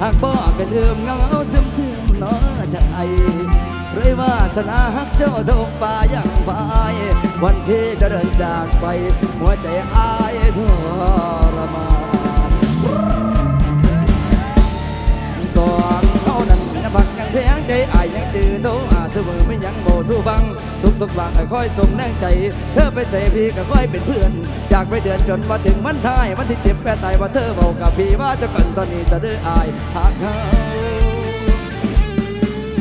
หากบอกันลืมเงาซึมซึมน้อใจเลยว่าสนาหักเจ้าดกป่ายังพายวันที่จะเดินจากไป หัวใจอายทรมาน ยอายยังจืดโตอาสมือไม่ยังโบสู้ฟังสุขทุกหลังค่อยสมแรงใจ เธอไปเสพีก็ค่อยเป็นเพื่อน จากไปเดือนจนมาถึงวันท้ายวันที่เจ็บแปรตายว่าเธอบอกกับพี่ว่าจะกันตอนนี้จะได้อายหากเขา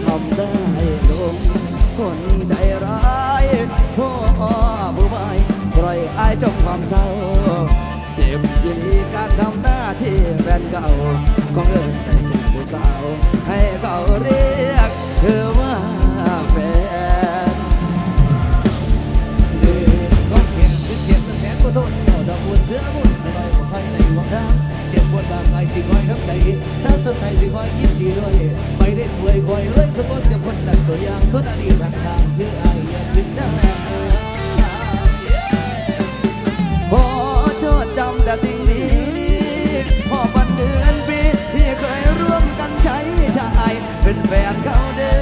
ทำได้ลงคนใจร้ายพ่อผู้ไม่ปล่อยอายจมความเศร้า เจ็บยีหลีการทำหน้าที่แฟนเก่าของเอิญแต่ สาว ให้เขาเรียกเธอว่าแฟนเดือนก็เขียนเขียนแสนก็โทษเจ้าดอกบุญเสือบุญไม่ได้ขอใครในหวังทางเจ็บปวดบางกายสิคอยทับใจถ้าสดใสสิคอยยินดีด้วยไปได้สวยคอยเลยสมบูรณ์กับคนนั้นสวยอย่างสุดอดีตทางทางคืออายยังคิดได้ขอโจดจำแต่สิ่ง เป็นแฟนเขาเด้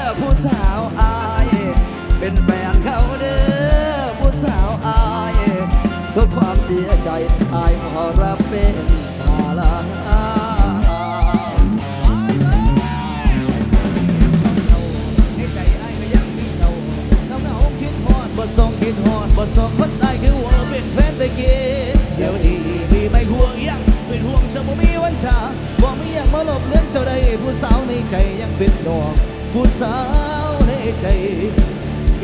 อผู้สาวอาย เป็นแฟนเขาเด้อผู้สาวอายทุกความเสียใจอายขอรับเป็นภาระในใจไอ้ก็ยังมีเจ้าเงาเงาคิดฮอดบ่ส่งคิดฮอดบ่ส่งคนตายคือ มมีวันชาบ่มียังมาหลบเลือนเจ้าใดผู้สาวในใจยังเป็นดอกผู้สาวในใจ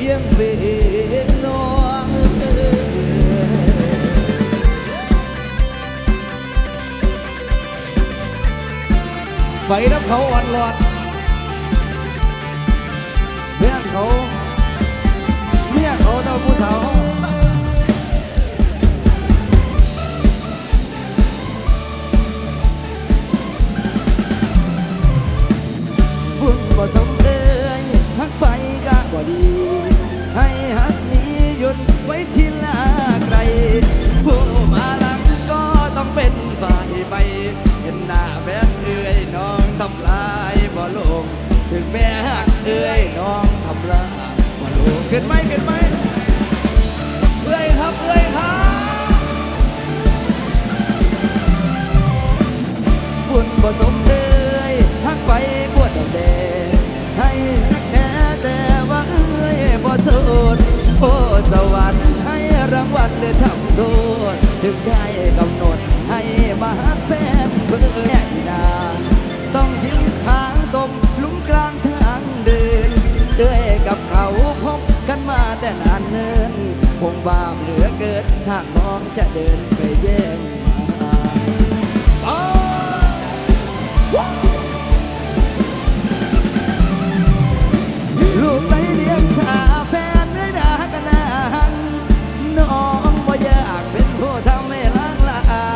ยังเป็นน้องไฟน้ำเขาอ่อนหลอดเพื่อนเขาเมียเขาเต้าผู้สาว นไหมขึ้นไหมเอ้ยครับเอ้ยครับบุญผสมเอ่ยหักไปปวดแดงให้นักแท้แต่ว่าเอ่ยบ่สุดโอ้สวรรค์ให้รางวัลได้ทำโทษถึงได้ บาปเหลือเกินหากน้องจะเดินไปแย่งมาลูกไปเลี้ยงสาแฟนเนื้อดากันนานน้องบ่อยากเป็นผู้ทำให้ล้างละอา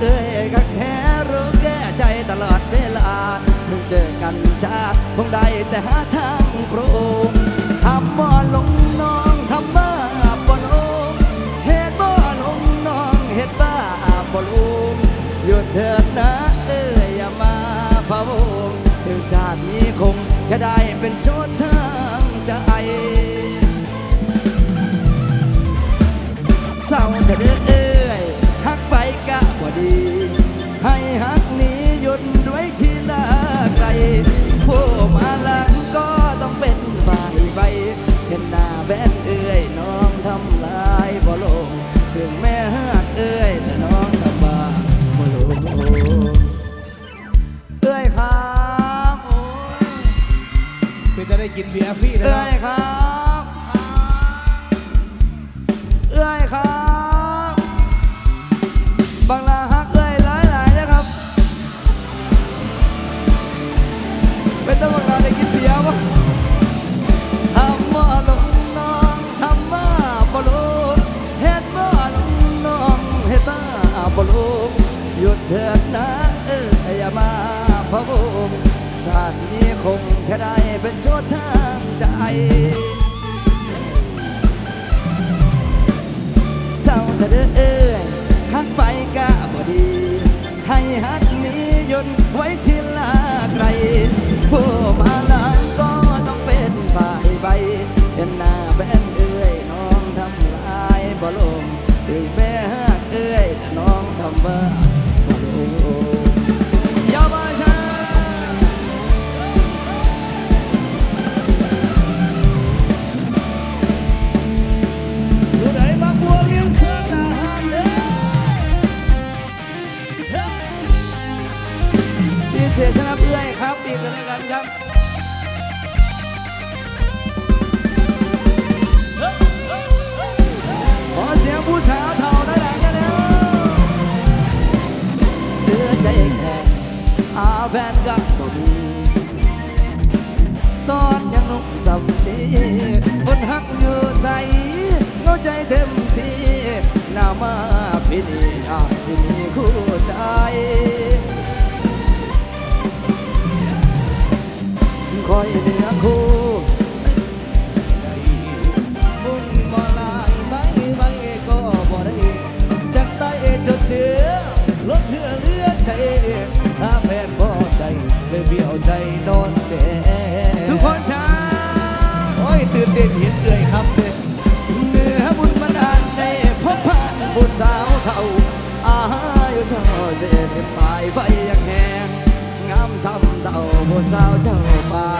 เอ้ยก็แค่รู้แก่ใจตลอดเวลาถึงเจอกันชาคงได้แต่หาทางโปรมทำบ่ลงน้ เป็นโชดทางใจเศร้าเสด็จเอ้ยหักไปกะว่าดี ให้หักนี้หยุดด้วยที่ลาไกลผู้มาหลังก็ต้องเป็นฝ่ายไปเห็นหน้าแฟนเอ้ยน้องทำลายบ่ลงถึงแม่ จะได้กินเบียร์ฟรีนะเอ้ยครับ เอื้อยครับ บางลาฮักเอื้อยหลายหลายๆนะครับ เป็นต้องบางลาได้กินเบียร์ปะทำมาลงน้องทำมาบอลูเฮ็ดมาลงน้องเฮ็ดมาบอลูหยุดเถิดนะเอ้ยอย่ามาพะวงชาตินี้ ค่ได้เป็นโทษทางใจเศร้าเสดเอ้ยหักไปกะบ่ดี ให้หักนี้ยนไว้ที ขอเสียงผู้สาวเท่านั้นกันแล้วเหลือใจแข็งอาแฟนก็บ่มีตอนยังนุ่มสำนีคนหักอยู่ใสเข้าใจเต็มที่นามาพินีอาจสิมีคู่ คอยเหนือคู่มุนบ่ลายไม่ไม่ก็บ่ได้จากใต้จนเหนือลดเหือเลือใจถ้าแฟนบ่ได้เลยเบี้ยวใจนอนแดทุกคนช้าโอ้ยตื่นเต้นเห็นเลยครับเด้เหนือบุญบันดาลได้พบผ่านผู้สาวเทาอายุเจ้าเจ็ดสิบปลายไฟยังแหงงามซ้ำเต่าผู้สาวเจ้าป่า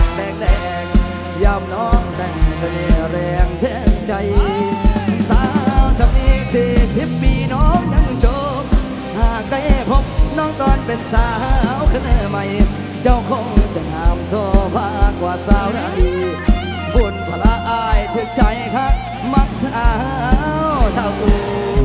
เป็นสาวขึ้นใหม่ เจ้าคงจะงามโซภากว่าสาวใดบุญพละอายถึกใจคักมักสาวเท่ากู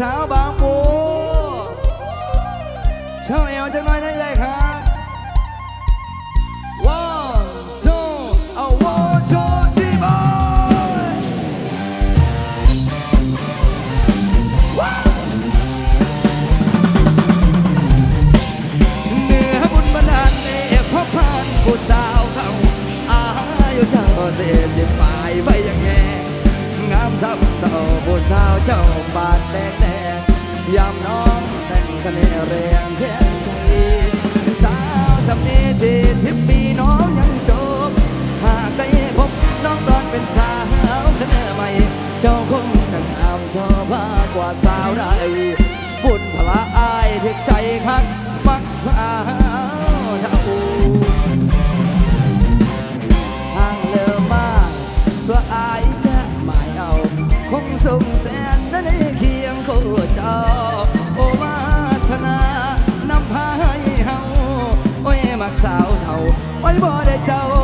สาวบางปูเช่าเอวจะน้อยได้เลยครับ ยามน้องแต่งเสน่ห์เรียงเพียงใจสาวสำนีสี่สิบปีน้องยังจบ หากได้พบน้องตอนเป็นสาวขึ้นใหม่ เจ้าคงจะงามชอบมากกว่าสาวใดบุญพละอายถึกใจคักักสาวเท่าไว้บ่ได้เจ้า